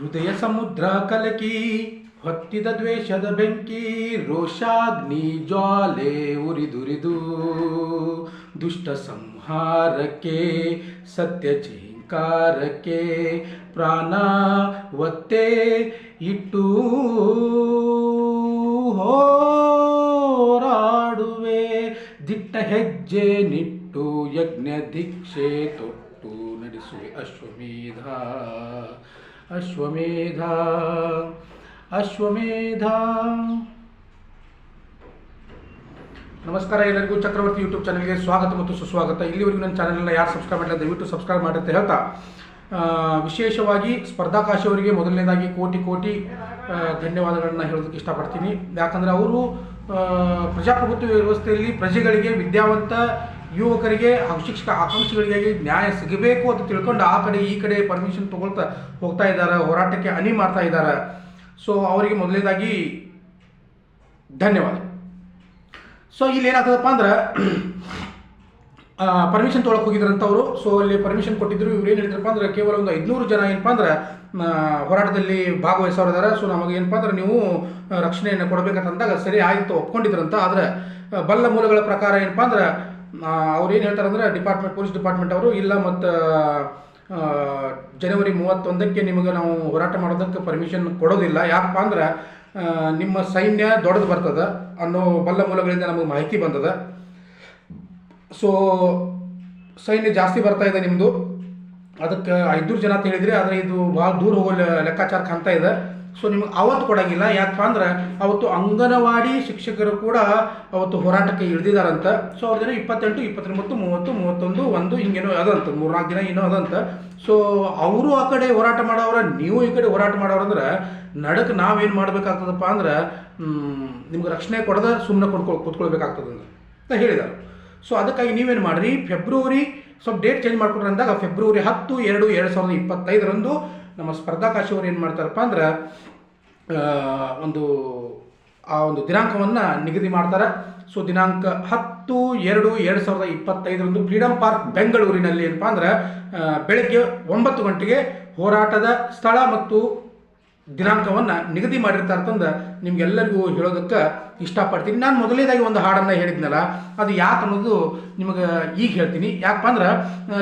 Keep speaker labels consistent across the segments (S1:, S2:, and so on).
S1: ಹೃದಯ ಸಮುದ್ರ ಕಲಕಿ, ಹೊತ್ತಿದ ದ್ವೇಷದ ಬೆಂಕಿ, ರೋಷಾಗ್ನಿ ಜ್ವಾಲೆ ಉರಿದುರಿದು. ದುಷ್ಟ ಸಂಹಾರಕ್ಕೆ, ಸತ್ಯ ಚಿಂಕಾರಕ್ಕೆ ಪ್ರಾಣ ಒತ್ತೆ ಇಟ್ಟು ಹೋರಾಡುವೆ. ದಿಟ್ಟ ಹೆಜ್ಜೆ ನಿಟ್ಟು ಯಜ್ಞ ದೀಕ್ಷೆ ತೊಟ್ಟು ನಡೆಸುವೆ ಅಶ್ವಮೇಧ. ಅಶ್ವಮೇಧ ಅಶ್ವಮೇಧ. ನಮಸ್ಕಾರ ಎಲ್ಲರಿಗೂ, ಚಕ್ರವರ್ತಿ ಯೂಟ್ಯೂಬ್ ಚಾನಲ್ಗೆ ಸ್ವಾಗತ ಮತ್ತು ಸುಸ್ವಾಗತ. ಇಲ್ಲಿವರೆಗೂ ನನ್ನ ಚಾನಲ್ನ ಯಾರು ಸಬ್ಸ್ಕ್ರೈಬ್ ಮಾಡಿಲ್ಲ ದಯವಿಟ್ಟು ಸಬ್ಸ್ಕ್ರೈಬ್ ಮಾಡುತ್ತೆ ಹೇಳ್ತಾ. ವಿಶೇಷವಾಗಿ ಸ್ಪರ್ಧಾಕಾಶಿ ಅವರಿಗೆ ಮೊದಲನೇದಾಗಿ ಕೋಟಿ ಕೋಟಿ ಧನ್ಯವಾದಗಳನ್ನ ಹೇಳೋದಕ್ಕೆ ಇಷ್ಟಪಡ್ತೀನಿ. ಯಾಕಂದರೆ ಅವರು ಪ್ರಜಾಪ್ರಭುತ್ವ ವ್ಯವಸ್ಥೆಯಲ್ಲಿ ಪ್ರಜೆಗಳಿಗೆ ವಿದ್ಯಾವಂತ ಯುವಕರಿಗೆ ಹಾಗೂ ಶಿಕ್ಷಕ ಆಕಾಂಕ್ಷಿಗಳಿಗೆ ನ್ಯಾಯ ಸಿಗಬೇಕು ಅಂತ ತಿಳ್ಕೊಂಡು ಆ ಕಡೆ ಈ ಕಡೆ ಪರ್ಮಿಷನ್ ತೊಗೊಳ್ತಾ ಹೋಗ್ತಾ ಇದ್ದಾರೆ, ಹೋರಾಟಕ್ಕೆ ಅನಿ ಮಾಡ್ತಾ ಇದ್ದಾರೆ. ಸೊ ಅವರಿಗೆ ಮೊದಲನೇದಾಗಿ ಧನ್ಯವಾದ. ಸೊ ಇಲ್ಲಿ ಏನಾಗ್ತದಪ್ಪ ಅಂದ್ರೆ ಪರ್ಮಿಷನ್ ತೊಗೊಳಕ್ಕೆ ಅವರು ಸೊ ಅಲ್ಲಿ ಪರ್ಮಿಷನ್ ಕೊಟ್ಟಿದ್ರು, ಇವ್ರು ಏನು ಹೇಳಿದ್ರಪ್ಪ ಅಂದ್ರೆ, ಕೇವಲ ಒಂದು ಐದುನೂರು ಜನ ಏನಪ್ಪ ಅಂದ್ರೆ ಹೋರಾಟದಲ್ಲಿ ಭಾಗವಹಿಸೋರಿದ್ದಾರೆ ಸೊ ನಮಗೆ ಏನಪ್ಪ ಅಂದ್ರೆ, ನೀವು ರಕ್ಷಣೆಯನ್ನು ಕೊಡಬೇಕಂತಂದಾಗ ಸರಿ ಆಯಿತು ಒಪ್ಕೊಂಡಿದ್ರಂತ. ಆದರೆ ಬಲ್ಲ ಮೂಲಗಳ ಪ್ರಕಾರ ಏನಪ್ಪ ಅಂದ್ರೆ ಅವ್ರು ಏನು ಹೇಳ್ತಾರೆ ಅಂದರೆ ಡಿಪಾರ್ಟ್ಮೆಂಟ್, ಪೊಲೀಸ್ ಡಿಪಾರ್ಟ್ಮೆಂಟ್ ಅವರು, ಇಲ್ಲ ಮತ್ತು ಜನವರಿ ಮೂವತ್ತೊಂದಕ್ಕೆ ನಿಮಗೆ ನಾವು ಹೋರಾಟ ಮಾಡೋದಕ್ಕೆ ಪರ್ಮಿಷನ್ ಕೊಡೋದಿಲ್ಲ. ಯಾಕಪ್ಪ ಅಂದ್ರೆ ನಿಮ್ಮ ಸೈನ್ಯ ದೊಡ್ಡದು ಬರ್ತದೆ ಅನ್ನೋ ಬಲ್ಲ ಮೂಲಗಳಿಂದ ನಮಗೆ ಮಾಹಿತಿ ಬಂದದ. ಸೊ ಸೈನ್ಯ ಜಾಸ್ತಿ ಬರ್ತಾ ಇದೆ ನಿಮ್ಮದು ಅದಕ್ಕೆ ಐದುನೂರು ಜನ ಅಂತ ಹೇಳಿದ್ರಿ, ಆದರೆ ಇದು ಭಾಳ ದೂರ ಹೋಗೋ ಲೆಕ್ಕಾಚಾರ ಕಾಣ್ತಾ ಇದೆ. ಸೊ ನಿಮಗೆ ಅವತ್ತು ಕೊಡಂಗಿಲ್ಲ. ಯಾಕಪ್ಪ ಅಂದ್ರೆ ಅವತ್ತು ಅಂಗನವಾಡಿ ಶಿಕ್ಷಕರು ಕೂಡ ಅವತ್ತು ಹೋರಾಟಕ್ಕೆ ಇಳಿದಿದ್ದಾರಂತ. ಸೊ ಅವ್ರ ದಿನ ಇಪ್ಪತ್ತೆಂಟು ಇಪ್ಪತ್ತೊಂಬತ್ತು ಮೂವತ್ತು, ಮೂವತ್ತೊಂದು, ಒಂದು ಹಿಂಗೇನೋ ಅದಂತ. ಮೂರ್ನಾಲ್ಕು ದಿನ ಏನೋ ಅದಂತ. ಸೊ ಅವರು ಆ ಕಡೆ ಹೋರಾಟ ಮಾಡೋರ ನೀವು ಈ ಕಡೆ ಹೋರಾಟ ಮಾಡೋರಂದ್ರೆ ನಡಕ್ಕೆ ನಾವೇನು ಮಾಡಬೇಕಾಗ್ತದಪ್ಪ ಅಂದ್ರೆ ನಿಮ್ಗೆ ರಕ್ಷಣೆ ಕೊಡದ ಸುಮ್ಮನೆ ಕೊಡ್ಕೊ ಕೂತ್ಕೊಳ್ಬೇಕಾಗ್ತದೆ ಅಂತ. ಹೇಳಿದರು. ಸೊ ಅದಕ್ಕಾಗಿ ನೀವೇನು ಮಾಡಿರಿ ಫೆಬ್ರವರಿ ಸ್ವಲ್ಪ ಡೇಟ್ ಚೇಂಜ್ ಮಾಡ್ಕೊಂಡ್ರೆ ಅಂದಾಗ ಫೆಬ್ರವರಿ ಹತ್ತು, ಎರಡು ಎರಡು ಸಾವಿರದ ಇಪ್ಪತ್ತೈದರಂದು ನಮ್ಮ ಸ್ಪರ್ಧಾಕಾಶಿಯವರು ಏನು ಮಾಡ್ತಾರಪ್ಪ ಅಂದ್ರೆ ಒಂದು, ಆ ಒಂದು ದಿನಾಂಕವನ್ನು ನಿಗದಿ ಮಾಡ್ತಾರೆ. ಸೊ ದಿನಾಂಕ ಹತ್ತು, ಎರಡು ಎರಡು ಸಾವಿರದ ಇಪ್ಪತ್ತೈದರಂದು ಫ್ರೀಡಮ್ ಪಾರ್ಕ್ ಬೆಂಗಳೂರಿನಲ್ಲಿ ಏನಪ್ಪ ಅಂದ್ರೆ ಬೆಳಗ್ಗೆ ಒಂಬತ್ತು ಗಂಟೆಗೆ ಹೋರಾಟದ ಸ್ಥಳ ಮತ್ತು ದಿನಾಂಕವನ್ನು ನಿಗದಿ ಮಾಡಿರ್ತಾರೆ ಅಂತಂದು ನಿಮ್ಗೆಲ್ಲರಿಗೂ ಹೇಳೋದಕ್ಕೆ ಇಷ್ಟಪಡ್ತೀನಿ. ನಾನು ಮೊದಲನೇದಾಗಿ ಒಂದು ಹಾಡನ್ನು ಹೇಳಿದ್ನಲ್ಲ, ಅದು ಯಾಕೆ ಅನ್ನೋದು ನಿಮಗೆ ಈಗ ಹೇಳ್ತೀನಿ. ಯಾಕಪ್ಪ ಅಂದ್ರೆ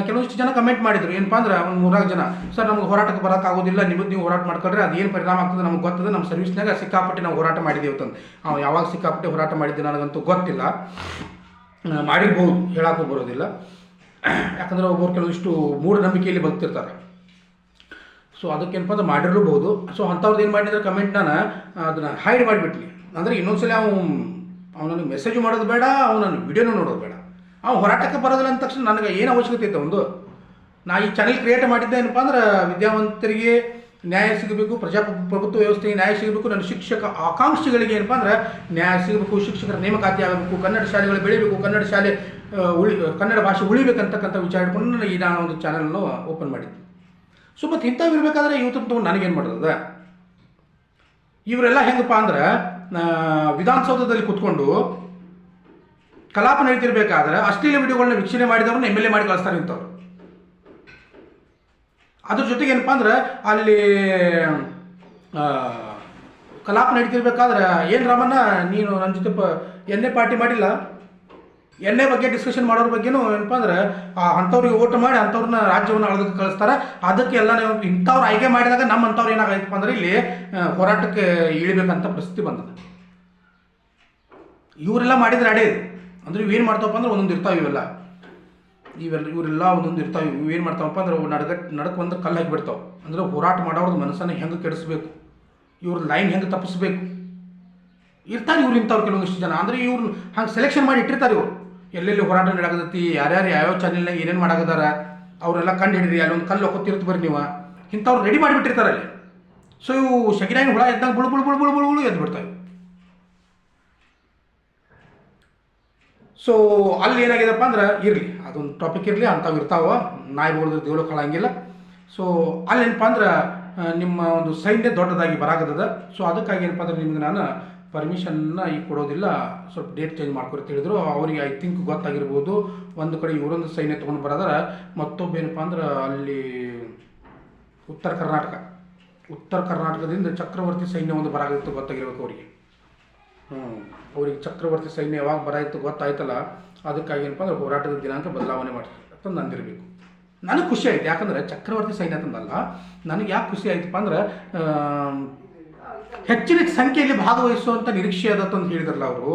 S1: ಕೆಲವಷ್ಟು ಜನ ಕಮೆಂಟ್ ಮಾಡಿದ್ರು. ಏನಪ್ಪ ಅಂದ್ರೆ, ಒಂದು ಮೂರ್ನಾಲ್ಕು ಜನ, ಸರ್, ನಮಗೆ ಹೋರಾಟಕ್ಕೆ ಬರೋಕ್ಕಾಗೋದಿಲ್ಲ ನಿಮ್ಮದು ನೀವು ಹೋರಾಟ ಮಾಡ್ಕೊಂಡ್ರೆ ಅದು ಏನು ಪರಿಣಾಮ ಆಗ್ತದೆ ನಮ್ಗೆ ಗೊತ್ತದೆ ನಮ್ಮ ಸರ್ವಿಸ್ನಾಗ ಸಿಕ್ಕಾಪಟ್ಟೆ ನಾವು ಹೋರಾಟ ಮಾಡಿದ್ದೀವಿ ಅಂತಂದು. ನಾವು ಯಾವಾಗ ಸಿಕ್ಕಾಪಟ್ಟೆ ಹೋರಾಟ ಮಾಡಿದ್ದೆ ನನಗಂತೂ ಗೊತ್ತಿಲ್ಲ. ಮಾಡಿರ್ಬೋದು, ಹೇಳಕ್ಕೂ ಬರೋದಿಲ್ಲ. ಯಾಕಂದ್ರೆ ಒಬ್ಬರು ಮೂರು ಮೂಢನಂಬಿಕೆಯಲ್ಲಿ ಬದುಕ್ತಿರ್ತಾರೆ. ಸೊ ಅದಕ್ಕೇನಪ್ಪ ಅಂದ್ರೆ ಮಾಡಿರಲೂಬಹುದು. ಸೊ ಅಂಥವ್ರದ್ದು ಏನು ಮಾಡಿದ್ರೆ ಕಮೆಂಟ್ ನಾನು ಅದನ್ನು ಹೈಡ್ ಮಾಡಿಬಿಟ್ಲಿ ಅಂದರೆ ಇನ್ನೊಂದ್ಸಲ ಅವ್ನು, ಅವನನ್ನು ಮೆಸೇಜ್ ಮಾಡೋದು ಬೇಡ, ಅವನನ್ನು ನನ್ನ ವಿಡಿಯೋನೂ ನೋಡೋದು ಬೇಡ. ಅವ್ನು ಹೋರಾಟಕ್ಕೆ ಬರೋದಿಲ್ಲ ಅಂದ ತಕ್ಷಣ ನನಗೆ ಏನು ಅವಶ್ಯಕತೆ ಇತ್ತು ಒಂದು? ನಾ ಈ ಚಾನೆಲ್ ಕ್ರಿಯೇಟ್ ಮಾಡಿದ್ದೆ ಏನಪ್ಪ ಅಂದ್ರೆ ವಿದ್ಯಾವಂತರಿಗೆ ನ್ಯಾಯ ಸಿಗಬೇಕು, ಪ್ರಜಾಪ್ರಭುತ್ವ ವ್ಯವಸ್ಥೆಗೆ ನ್ಯಾಯ ಸಿಗಬೇಕು, ನನ್ನ ಶಿಕ್ಷಕ ಆಕಾಂಕ್ಷಿಗಳಿಗೆ ಏನಪ್ಪ ಅಂದ್ರೆ ನ್ಯಾಯ ಸಿಗಬೇಕು, ಶಿಕ್ಷಕರ ನೇಮಕಾತಿ ಆಗಬೇಕು, ಕನ್ನಡ ಶಾಲೆಗಳು ಬೆಳಿಬೇಕು, ಕನ್ನಡ ಶಾಲೆ ಉಳಿ, ಕನ್ನಡ ಭಾಷೆ ಉಳಿಬೇಕಂತಕ್ಕಂಥ ವಿಚಾರ ಇಟ್ಕೊಂಡು ನಾನು ಈ, ನಾನು ಒಂದು ಚಾನಲನ್ನು ಓಪನ್ ಮಾಡಿದ್ದೆ. ಸೊ ಮತ್ತು ಇಂಥವು ಇರಬೇಕಾದ್ರೆ ಇವತ್ತು ತಗೊಂಡು ನನಗೇನು ಮಾಡೋದ ಇವರೆಲ್ಲ ಹೆಂಗಪ್ಪ ಅಂದ್ರೆ ವಿಧಾನಸೌಧದಲ್ಲಿ ಕುತ್ಕೊಂಡು ಕಲಾಪ ನಡೀತಿರ್ಬೇಕಾದ್ರೆ ಅಶ್ಲೀಲ ವಿಡಿಯೋಗಳನ್ನ ವೀಕ್ಷಣೆ ಮಾಡಿದವ್ರನ್ನ ಎಂ ಎಲ್ ಎ ಮಾಡಿ ಕಳಿಸ್ತಾರೆ ಇಂಥವ್ರು. ಅದ್ರ ಜೊತೆಗೆ ಏನಪ್ಪ ಅಂದ್ರೆ, ಅಲ್ಲಿ ಕಲಾಪ ನಡೀತಿರ್ಬೇಕಾದ್ರೆ ಏನು ರಾಮಣ್ಣ, ನೀನು ನನ್ನ ಜೊತೆ ಪ, ಎಣ್ಣೆ ಪಾರ್ಟಿ ಮಾಡಿಲ್ಲ? ಎಣ್ಣೆ ಬಗ್ಗೆ ಡಿಸ್ಕಷನ್ ಮಾಡೋರ ಬಗ್ಗೆನೂ ಏನಪ್ಪ ಅಂದ್ರೆ ಅಂಥವ್ರಿಗೆ ಓಟ್ ಮಾಡಿ ಅಂಥವ್ರನ್ನ ರಾಜ್ಯವನ್ನು ಆಳೋದಕ್ಕೆ ಕಳಿಸ್ತಾರೆ. ಅದಕ್ಕೆ ಎಲ್ಲ ನೀವು ಇಂಥವ್ರು ಆಯ್ಕೆ ಮಾಡಿದಾಗ ನಮ್ಮ ಅಂಥವ್ರು ಏನಾಗೈತಪ್ಪ ಅಂದ್ರೆ ಇಲ್ಲಿ ಹೋರಾಟಕ್ಕೆ ಇಳಿಬೇಕಂತ ಪರಿಸ್ಥಿತಿ ಬಂದದ. ಇವರೆಲ್ಲ ಮಾಡಿದ್ರೆ ಅಡೇ ಅಂದ್ರೆ ಇವೇನು ಮಾಡ್ತಾವಪ್ಪ ಅಂದ್ರೆ ಒಂದೊಂದು ಇರ್ತಾವೆ ಇವೆಲ್ಲ. ಇವೆಲ್ಲ, ಇವರೆಲ್ಲ ಒಂದೊಂದು ಇರ್ತಾವೆ. ಇವು ಏನು ಮಾಡ್ತಾವಪ್ಪ ಅಂದ್ರೆ ಅವು ನಡ್ಗ ನಡಕ್ ಒಂದು ಕಲ್ಲು ಹಾಕಿಬಿಡ್ತಾವೆ. ಅಂದ್ರೆ ಹೋರಾಟ ಮಾಡೋರ್ದು ಮನಸ್ಸನ್ನು ಹೆಂಗೆ ಕೆಡಿಸ್ಬೇಕು? ಇವ್ರ ಲೈನ್ ಹೆಂಗೆ ತಪ್ಪಿಸ್ಬೇಕು ಇರ್ತಾರೆ ಇವ್ರು ಇಂಥವ್ರು ಕೆಲವೊಂದಿಷ್ಟು ಜನ. ಅಂದ್ರೆ ಇವ್ರನ್ನ ಹಂಗೆ ಸೆಲೆಕ್ಷನ್ ಮಾಡಿ ಇಟ್ಟಿರ್ತಾರೆ ಇವರು. ಎಲ್ಲೆಲ್ಲಿ ಹೋರಾಟ ನಡೆಯಕತ್ತೈತಿ, ಯಾರ್ಯಾರು ಯಾವ್ಯಾವ ಚಾನೆಲ್ನಾಗ ಏನೇನು ಮಾಡಾಕತ್ತಾರ, ಅವರೆಲ್ಲ ಕಂಡು ಹಿಡಿರಿ, ಅಲ್ಲೊಂದು ಕಲ್ಲು ಒಕ್ಕೊತ್ತಿರ್ತ ಬರ್ರಿ ನೀವು. ಇಂಥವ್ರು ರೆಡಿ ಮಾಡಿಬಿಟ್ಟಿರ್ತಾರೆ ಅಲ್ಲಿ. ಸೊ ಇವು ಶಗಿನಾಗಿ ಹುಳ ಎದ್ದಂಗೆ ಬುಳು ಬುಳು ಬುಳು ಬುಳು ಬುಳು ಬುಳು ಎದ್ದು ಸೊ ಅಲ್ಲಿ ಏನಾಗಿದೆಪ್ಪ ಅಂದ್ರೆ ಇರಲಿ, ಅದೊಂದು ಟಾಪಿಕ್ ಇರಲಿ, ಅಂಥವು ಇರ್ತಾವ. ನಾಯಿ ಬೋಳಿದ್ರೆ ದೇವ್ಳು ಕಳಂಗಿಲ್ಲ. ಸೊ ಅಲ್ಲಿ ಏನಪ್ಪ ಅಂದ್ರೆ ನಿಮ್ಮ ಒಂದು ಸೈನ್ಯ ದೊಡ್ಡದಾಗಿ ಬರಾಗತ್ತದ ಸೊ ಅದಕ್ಕಾಗಿ ಏನಪ್ಪ ಅಂದ್ರೆ ನಿಮ್ಗೆ ನಾನು ಪರ್ಮಿಷನ್ನ ಈಗ ಕೊಡೋದಿಲ್ಲ. ಸ್ವಲ್ಪ ಡೇಟ್ ಚೇಂಜ್ ಮಾಡ್ಕೊರಿ ತಿಳಿದ್ರು ಅವ್ರಿಗೆ ಐ ಥಿಂಕ್ ಗೊತ್ತಾಗಿರ್ಬೋದು. ಒಂದು ಕಡೆ ಇವರೊಂದು ಸೈನ್ಯ ತೊಗೊಂಡು ಬರೋದಾರ. ಮತ್ತೊಬ್ಬ ಏನಪ್ಪ ಅಂದ್ರೆ ಅಲ್ಲಿ ಉತ್ತರ ಕರ್ನಾಟಕ. ಉತ್ತರ ಕರ್ನಾಟಕದಿಂದ ಚಕ್ರವರ್ತಿ ಸೈನ್ಯ ಒಂದು ಬರಾಗಿತ್ತು ಗೊತ್ತಾಗಿರ್ಬೇಕು ಅವರಿಗೆ. ಹ್ಞೂ ಅವ್ರಿಗೆ ಚಕ್ರವರ್ತಿ ಸೈನ್ಯ ಯಾವಾಗ ಬರಾಯಿತು ಗೊತ್ತಾಯ್ತಲ್ಲ. ಅದಕ್ಕಾಗಿ ಏನಪ್ಪ ಅಂದ್ರೆ ಹೋರಾಟದ ದಿನಾಂಕ ಬದಲಾವಣೆ ಮಾಡ್ತಾರೆ ಅಂತ ನಂದಿರಬೇಕು. ನನಗೆ ಖುಷಿ ಆಯ್ತು. ಯಾಕಂದ್ರೆ ಚಕ್ರವರ್ತಿ ಸೈನ್ಯ ಅಂತಂದಲ್ಲ, ನನಗೆ ಯಾಕೆ ಖುಷಿ ಆಯ್ತಪ್ಪ ಅಂದ್ರೆ ಹೆಚ್ಚಿನ ಸಂಖ್ಯೆಯಲ್ಲಿ ಭಾಗವಹಿಸುವಂಥ ನಿರೀಕ್ಷೆ ಅದತ್ತು ಅಂತ ಹೇಳಿದ್ರಲ್ಲ ಅವರು.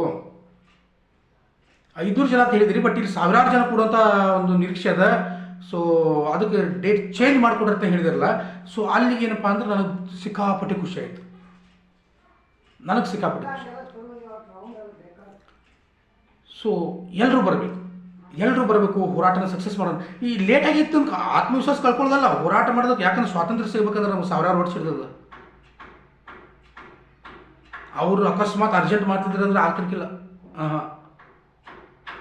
S1: ಐದೂರು ಜನ ಅಂತ ಹೇಳಿದ್ರಿ ಬಟ್ ಇಲ್ಲಿ ಸಾವಿರಾರು ಜನ ಕೊಡುವಂಥ ಒಂದು ನಿರೀಕ್ಷೆ ಅದ. ಸೊ ಅದಕ್ಕೆ ಡೇಟ್ ಚೇಂಜ್ ಮಾಡಿಕೊಡ್ರಿ ಅಂತ ಹೇಳಿದ್ರಲ್ಲ. ಸೊ ಅಲ್ಲಿಗೆ ಏನಪ್ಪ ಅಂದ್ರೆ ನನಗೆ ಸಿಕ್ಕಾಪಟ್ಟೆ ಖುಷಿ ಆಯಿತು. ನನಗೆ ಸಿಕ್ಕಾಪಟ್ಟೆ ಖುಷಿ ಸೊ ಎಲ್ಲರೂ ಬರಬೇಕು. ಎಲ್ಲರೂ ಬರಬೇಕು ಹೋರಾಟನ ಸಕ್ಸಸ್ ಮಾಡೋಣ. ಈ ಲೇಟಾಗಿತ್ತು ಆತ್ಮವಿಶ್ವಾಸ ಕಳ್ಕೊಳ್ಳೋದಲ್ಲ, ಹೋರಾಟ ಮಾಡೋದಕ್ಕೆ ಯಾಕಂದ್ರೆ ಸ್ವಾತಂತ್ರ್ಯ ಸಿಗಬೇಕಂದ್ರೆ ನಮ್ಗೆ ಸಾವಿರಾರು ವರ್ಷ ಹಿಡಿದದ ಅವರು ಅಕಸ್ಮಾತ್ ಅರ್ಜೆಂಟ್ ಮಾಡ್ತಿದ್ರೆ ಅಂದ್ರೆ ಆಗ್ತಿರ್ಕಿಲ್ಲ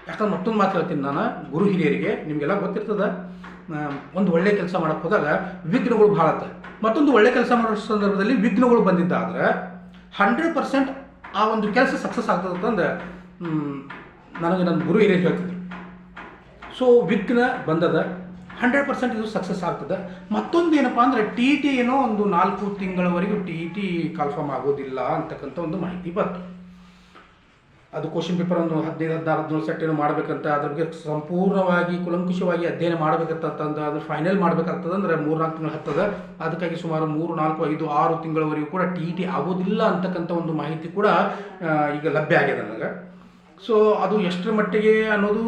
S1: ಯಾಕಂದ್ರೆ ಮತ್ತೊಂದು ಮಾತು ಹೇಳ್ತೀನಿ ನಾನು, ಗುರು ಹಿರಿಯರಿಗೆ, ನಿಮಗೆಲ್ಲ ಗೊತ್ತಿರ್ತದೆ ಒಂದು ಒಳ್ಳೆ ಕೆಲಸ ಮಾಡಕ್ಕೆ ಹೋದಾಗ ವಿಘ್ನಗಳು ಭಾಳ ಆತ ಮತ್ತೊಂದು ಒಳ್ಳೆ ಕೆಲಸ ಮಾಡೋ ಸಂದರ್ಭದಲ್ಲಿ ವಿಘ್ನಗಳು ಬಂದಿದ್ದಾದ್ರೆ ಹಂಡ್ರೆಡ್ ಪರ್ಸೆಂಟ್ ಆ ಒಂದು ಕೆಲಸ ಸಕ್ಸಸ್ ಆಗ್ತದೆ ಅಂತಂದು ನನಗೆ ನನ್ನ ಗುರು ಹಿರಿಯರು ಹೇಳ್ತಿದ್ರು. ಸೊ ವಿಘ್ನ ಬಂದದ. ಹಂಡ್ರೆಡ್ ಪರ್ಸೆಂಟ್ ಇದು ಸಕ್ಸಸ್ ಆಗ್ತದೆ. ಮತ್ತೊಂದು ಏನಪ್ಪ ಅಂದರೆ ಟಿ ಟಿ ಏನೋ ಒಂದು ನಾಲ್ಕು ತಿಂಗಳವರೆಗೂ ಟಿ ಟಿ ಕನ್ಫರ್ಮ್ ಆಗೋದಿಲ್ಲ ಅಂತಕ್ಕಂಥ ಒಂದು ಮಾಹಿತಿ ಬಂತು. ಅದು ಕ್ವಶನ್ ಪೇಪರ್ ಒಂದು ಹದಿನೈದು, ಹದಿನಾರು, ಹದಿನೇಳು ಸೆಟ್ ಏನು ಮಾಡಬೇಕಂತ ಅದ್ರ ಬಗ್ಗೆ ಸಂಪೂರ್ಣವಾಗಿ ಕುಲಂಕುಷವಾಗಿ ಅಧ್ಯಯನ ಮಾಡಬೇಕಂತಂದು ಅದು ಫೈನಲ್ ಮಾಡಬೇಕಾಗ್ತದೆ ಅಂದರೆ ಮೂರು ನಾಲ್ಕು ತಿಂಗಳು ಹತ್ತದ. ಅದಕ್ಕಾಗಿ ಸುಮಾರು ಮೂರು, ನಾಲ್ಕು, ಐದು, ಆರು ತಿಂಗಳವರೆಗೂ ಕೂಡ ಟಿ ಟಿ ಆಗೋದಿಲ್ಲ ಅಂತಕ್ಕಂಥ ಒಂದು ಮಾಹಿತಿ ಕೂಡ ಈಗ ಲಭ್ಯ ಆಗಿದೆ ನನಗೆ. ಸೊ ಅದು ಎಷ್ಟರ ಮಟ್ಟಿಗೆ ಅನ್ನೋದು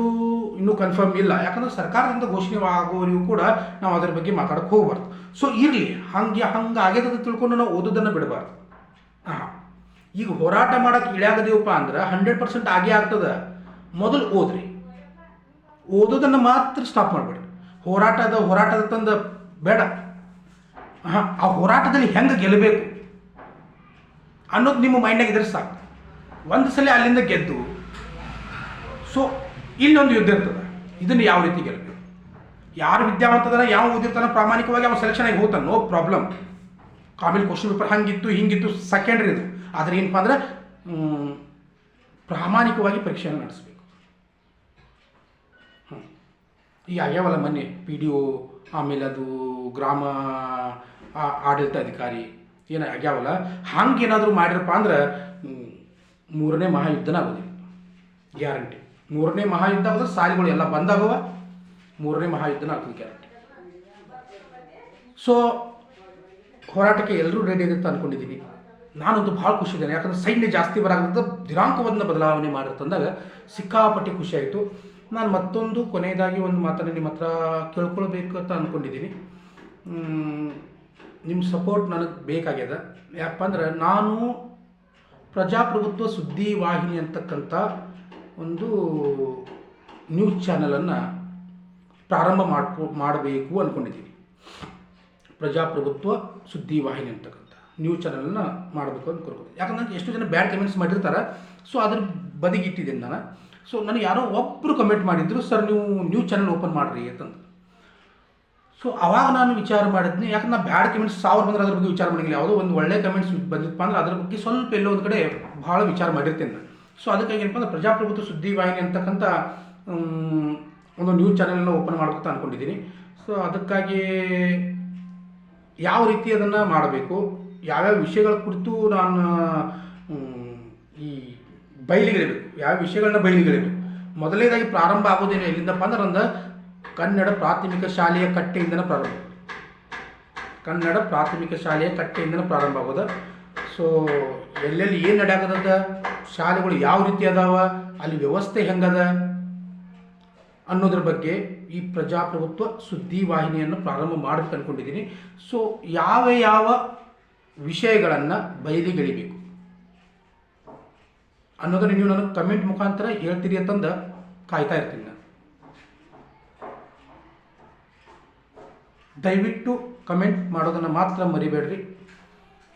S1: ಇನ್ನೂ ಕನ್ಫರ್ಮ್ ಇಲ್ಲ. ಯಾಕಂದ್ರೆ ಸರ್ಕಾರದಿಂದ ಘೋಷಣೆ ಆಗೋವರೆಗೂ ಕೂಡ ನಾವು ಅದರ ಬಗ್ಗೆ ಮಾತಾಡಕ್ಕೆ ಹೋಗ್ಬಾರ್ದು. ಸೊ ಇರಲಿ. ಹಂಗೆ ಹಂಗೆ ಆಗ್ಯದ ತಿಳ್ಕೊಂಡು ನಾವು ಓದೋದನ್ನು ಬಿಡಬಾರ್ದು. ಹಾಂ. ಈಗ ಹೋರಾಟ ಮಾಡಕ್ಕೆ ಇಳಿಯಾಗದೇವಪ್ಪ ಅಂದ್ರೆ ಹಂಡ್ರೆಡ್ ಪರ್ಸೆಂಟ್ ಆಗೇ ಆಗ್ತದೆ. ಮೊದಲು ಓದ್ರಿ. ಓದೋದನ್ನು ಮಾತ್ರ ಸ್ಟಾಪ್ ಮಾಡಬೇಡಿ ಹೋರಾಟದ ಹೋರಾಟದ ತಂದ ಬೇಡ. ಹಾಂ, ಆ ಹೋರಾಟದಲ್ಲಿ ಹೆಂಗೆ ಗೆಲ್ಲಬೇಕು ಅನ್ನೋದು ನಿಮ್ಮ ಮೈಂಡಾಗ ಇದ್ರೆ ಸಾಕು. ಒಂದು ಸಲ ಅಲ್ಲಿಂದ ಗೆದ್ದು. ಸೊ ಇಲ್ಲೊಂದು ಯುದ್ಧ ಇರ್ತದೆ. ಇದನ್ನು ಯಾವ ರೀತಿ ಗೆಲ್ಲಬೇಕು ಯಾರು ವಿದ್ಯಾವಂತದನ ಯಾವ ಓದಿರ್ತಾನ ಪ್ರಾಮಾಣಿಕವಾಗಿ ಅವನು ಸೆಲೆಕ್ಷನ್ ಆಗಿ ಹೋಗ್ತಾನೆ ನೋ ಪ್ರಾಬ್ಲಮ್ ಆಮೇಲೆ ಕ್ವಶನ್ ಪೇಪರ್ ಹಂಗಿತ್ತು, ಹಿಂಗಿತ್ತು ಸೆಕೆಂಡ್ರಿ ಇದು ಆದರೆ ಏನಪ್ಪ ಅಂದ್ರೆ ಪ್ರಾಮಾಣಿಕವಾಗಿ ಪರೀಕ್ಷೆಯನ್ನು ನಡೆಸಬೇಕು. ಈ ಆಗ್ಯಾವಲ್ಲ ಮೊನ್ನೆ ಪಿ ಡಿ ಒ ಆಮೇಲೆ ಅದು ಗ್ರಾಮ ಆಡಳಿತ ಆಡಳಿತಾಧಿಕಾರಿ, ಏನು ಆಗ್ಯಾವಲ್ಲ ಹಂಗೇನಾದರೂ ಮಾಡಿರಪ್ಪ ಅಂದ್ರೆ ಮೂರನೇ ಮಹಾಯುದ್ಧನ ಆಗೋದಿಲ್ಲ. ಗ್ಯಾರಂಟಿ ಮೂರನೇ ಮಹಾಯುದ್ಧ ಅಂದ್ರೆ ಸಾಲಿಗಳು ಎಲ್ಲ ಬಂದಾಗವ. ಮೂರನೇ ಮಹಾಯುದ್ಧನ ಆಗ್ತದೆ ಸೊ ಹೋರಾಟಕ್ಕೆ ಎಲ್ಲರೂ ರೆಡಿ ಇದೆ ಅಂತ ಅಂದ್ಕೊಂಡಿದ್ದೀನಿ ನಾನಂತೂ ಭಾಳ ಖುಷಿ ಇದ್ದೇನೆ. ಯಾಕಂದ್ರೆ ಸೈನ್ಯ ಜಾಸ್ತಿ ಬರಾಗದ ದಿನಾಂಕವನ್ನು ಬದಲಾವಣೆ ಮಾಡಿರ್ತಂದಾಗ ಸಿಕ್ಕಾಪಟ್ಟೆ ಆಯಿತು. ನಾನು ಮತ್ತೊಂದು ಕೊನೆಯದಾಗಿ ಒಂದು ಮಾತನ್ನು ನಿಮ್ಮ ಹತ್ರ ಕೇಳ್ಕೊಳ್ಬೇಕು ಅಂತ ಅಂದ್ಕೊಂಡಿದ್ದೀನಿ ನಿಮ್ಮ ಸಪೋರ್ಟ್ ನನಗೆ ಬೇಕಾಗ್ಯದ. ಯಾಕಪ್ಪ ಅಂದ್ರೆ ನಾನು ಪ್ರಜಾಪ್ರಭುತ್ವ ಸುದ್ದಿ ವಾಹಿನಿ ಅಂತಕ್ಕಂಥ ಒಂದು ನ್ಯೂಸ್ ಚಾನಲನ್ನು ಪ್ರಾರಂಭ ಮಾಡ್ಕೊ, ಮಾಡಬೇಕು ಅಂದ್ಕೊಂಡಿದ್ದೀನಿ ಪ್ರಜಾಪ್ರಭುತ್ವ ಸುದ್ದಿ ವಾಹಿನಿ ಅಂತಕ್ಕಂಥ ನ್ಯೂಸ್ ಚಾನಲನ್ನು ಮಾಡಬೇಕು ಅಂತ ಕೊಡ್ಬೋದು ಯಾಕಂದ್ರೆ ಎಷ್ಟು ಜನ ಬ್ಯಾಡ್ ಕಮೆಂಟ್ಸ್ ಮಾಡಿರ್ತಾರೆ. ಸೊ ಅದ್ರ ಬದಿಗಿಟ್ಟಿದ್ದೀನಿ ನಾನು. ಸೊ ನನಗೆ ಯಾರೋ ಒಬ್ಬರು ಕಮೆಂಟ್ ಮಾಡಿದ್ರು, ಸರ್, ನೀವು ನ್ಯೂಸ್ ಚಾನಲ್ ಓಪನ್ ಮಾಡಿರಿ ಅಂತಂದು. ಸೊ ಅವಾಗ ನಾನು ವಿಚಾರ ಮಾಡಿದ್ನಿ. ಯಾಕಂದ್ರೆ ನಾನು ಬ್ಯಾಡ್ ಕಮೆಂಟ್ಸ್ ಸಾವಿರ ಬಂದ್ರೆ ಅದ್ರ ಬಗ್ಗೆ ವಿಚಾರ ಮಾಡಿಲ್ಲ. ಯಾವುದೋ ಒಂದು ಒಳ್ಳೆ ಕಮೆಂಟ್ಸ್ ಬಂದಿತ್ತಪ್ಪ ಅಂದ್ರೆ ಅದ್ರ ಬಗ್ಗೆ ಸ್ವಲ್ಪ ಎಲ್ಲೋ ಒಂದು ಕಡೆ ಭಾಳ ವಿಚಾರ ಮಾಡಿರ್ತೇನೆ ನಾನು. ಸೊ ಅದಕ್ಕಾಗಿ ಏನಪ್ಪ ಅಂದ್ರೆ ಪ್ರಜಾಪ್ರಭುತ್ವ ಸುದ್ದಿ ವಾಹಿನಿ ಅಂತಕ್ಕಂಥ ಒಂದು ನ್ಯೂಸ್ ಚಾನೆಲ್ನ ಓಪನ್ ಮಾಡ್ಕೊತ ಅಂದ್ಕೊಂಡಿದ್ದೀನಿ ಸೊ ಅದಕ್ಕಾಗಿ ಯಾವ ರೀತಿ ಅದನ್ನು ಮಾಡಬೇಕು, ಯಾವ್ಯಾವ ವಿಷಯಗಳ ಕುರಿತು ನಾನು ಈ ಬಯಲಿಗಿಳಿಬೇಕು, ಯಾವ ವಿಷಯಗಳನ್ನ ಬಯಲಿಗಿಳಿಬೇಕು. ಮೊದಲನೇದಾಗಿ ಪ್ರಾರಂಭ ಆಗೋದೇನು ಎಲ್ಲಿಂದಪ್ಪ ಅಂದ್ರೆ ಕನ್ನಡ ಪ್ರಾಥಮಿಕ ಶಾಲೆಯ ಕಟ್ಟೆಯಿಂದನೇ ಪ್ರಾರಂಭ. ಕನ್ನಡ ಪ್ರಾಥಮಿಕ ಶಾಲೆಯ ಕಟ್ಟೆಯಿಂದನೇ ಪ್ರಾರಂಭ ಆಗೋದು. ಸೊ ಎಲ್ಲೆಲ್ಲಿ ಏನು ನಡೆಯಾಗದ ಶಾಲೆಗಳು ಯಾವ ರೀತಿ ಅದಾವ? ಅಲ್ಲಿ ವ್ಯವಸ್ಥೆ ಹೆಂಗದ? ಅನ್ನೋದ್ರ ಬಗ್ಗೆ ಈ ಪ್ರಜಾಪ್ರಭುತ್ವ ಸುದ್ದಿ ವಾಹಿನಿಯನ್ನು ಪ್ರಾರಂಭ ಮಾಡಬೇಕು ಅಂದ್ಕೊಂಡಿದ್ದೀನಿ ಸೊ ಯಾವ ಯಾವ ವಿಷಯಗಳನ್ನು ಬಯಲಿಗೆಳಿಬೇಕು? ಅನ್ನೋದನ್ನು ನೀವು ನನಗೆ ಕಮೆಂಟ್ ಮುಖಾಂತರ ಹೇಳ್ತೀರಿ ಅಂತಂದು ಕಾಯ್ತಾ ಇರ್ತೀನಿ ನಾನು. ದಯವಿಟ್ಟು ಕಮೆಂಟ್ ಮಾಡೋದನ್ನು ಮಾತ್ರ ಮರಿಬೇಡ್ರಿ.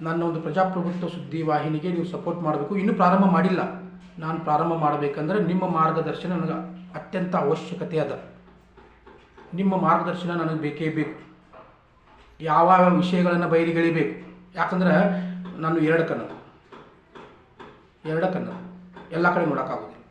S1: ನನ್ನ ಒಂದು ಪ್ರಜಾಪ್ರಭುತ್ವ ಸುದ್ದಿ ವಾಹಿನಿಗೆ ನೀವು ಸಪೋರ್ಟ್ ಮಾಡಬೇಕು. ಇನ್ನೂ ಪ್ರಾರಂಭ ಮಾಡಿಲ್ಲ. ನಾನು ಪ್ರಾರಂಭ ಮಾಡಬೇಕಂದ್ರೆ ನಿಮ್ಮ ಮಾರ್ಗದರ್ಶನ ನನಗೆ ಅತ್ಯಂತ ಅವಶ್ಯಕತೆ ಅದ. ನಿಮ್ಮ ಮಾರ್ಗದರ್ಶನ ನನಗೆ ಬೇಕೇ ಬೇಕು. ಯಾವ ವಿಷಯಗಳನ್ನು ಬಯಲಿಗೆಳಿಬೇಕು ಯಾಕಂದ್ರೆ ನಾನು ಎರಡು ಕನ್ನಡ ಎರಡು ಕನ್ನಡ ಎಲ್ಲ ಕಡೆ ನೋಡೋಕ್ಕಾಗೋದಿಲ್ಲ.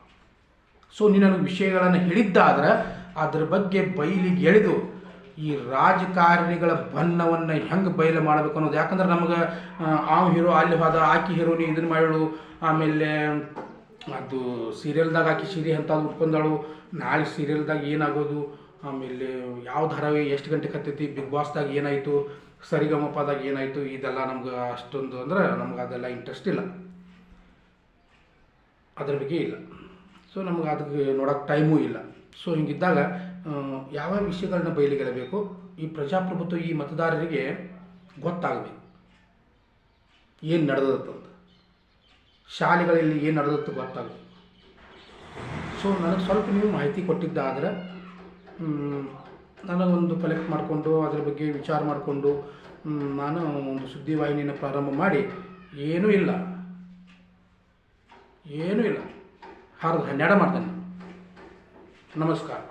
S1: ಸೊ ನೀನು ನನಗೆ ವಿಷಯಗಳನ್ನು ಹೇಳಿದ್ದಾದ್ರೆ ಅದ್ರ ಬಗ್ಗೆ ಬಯಲಿಗೆ ಎಳೆದು ಈ ರಾಜಕಾರಣಿಗಳ ಬಣ್ಣವನ್ನು ಹೆಂಗೆ ಬಯಲು ಮಾಡಬೇಕು ಅನ್ನೋದು? ಯಾಕಂದ್ರೆ ನಮಗೆ, ಆ ಹೀರೋ, ಅಲ್ಲಿ ಹೋದ ಆಕಿ ಹೀರೋನಿ ಇದನ್ನು ಮಾಡಳು ಆಮೇಲೆ, ಅದು ಸೀರಿಯಲ್ದಾಗ ಆಕಿ ಸೀರೆ ಅಂತ ಉಟ್ಕೊಂಡಾಳು. ನಾಳೆ ಸೀರಿಯಲ್ದಾಗ ಏನಾಗೋದು? ಆಮೇಲೆ ಯಾವ ಧಾರಾವಾಹಿ ಎಷ್ಟು ಗಂಟೆ ಕತ್ತೈತಿ ಬಿಗ್ ಬಾಸ್ದಾಗ ಏನಾಯಿತು? ಸರಿಗಮಪದಾಗ ಏನಾಯಿತು? ಇದೆಲ್ಲ ನಮ್ಗೆ ಅಷ್ಟೊಂದು ಅಂದ್ರೆ ನಮ್ಗೆ ಅದೆಲ್ಲ ಇಂಟ್ರೆಸ್ಟ್ ಇಲ್ಲ. ಅದ್ರ ಬಗ್ಗೆ ಇಲ್ಲ. ಸೊ ನಮ್ಗೆ ಅದಕ್ಕೆ ನೋಡೋಕೆ ಟೈಮೂ ಇಲ್ಲ. ಸೊ ಹಿಂಗಿದ್ದಾಗ ಯಾವ ವಿಷಯಗಳನ್ನ ಬಯಲಿಗೆಳಬೇಕು? ಈ ಪ್ರಜಾಪ್ರಭುತ್ವ ಈ ಮತದಾರರಿಗೆ ಗೊತ್ತಾಗಬೇಕು. ಏನು ನಡೆದತ್ತಂತ ಶಾಲೆಗಳಲ್ಲಿ ಏನು ನಡೆದತ್ತು ಗೊತ್ತಾಗಬೇಕು. ಸೊ ನನಗೆ ಸ್ವಲ್ಪ ನೀವು ಮಾಹಿತಿ ಕೊಟ್ಟಿದ್ದಾದ್ರೆ ನನಗೊಂದು ಕಲೆಕ್ಟ್ ಮಾಡಿಕೊಂಡು, ಅದ್ರ ಬಗ್ಗೆ ವಿಚಾರ ಮಾಡಿಕೊಂಡು ನಾನು ಒಂದು ಸುದ್ದಿವಾಹಿನಿಯನ್ನು ಪ್ರಾರಂಭ ಮಾಡಿ, ಏನೂ ಇಲ್ಲ. ಏನೂ ಇಲ್ಲ. ಹರಿದು ಹನ್ನೆರಡು ಮಾಡ್ತೇನೆ. ನಮಸ್ಕಾರ.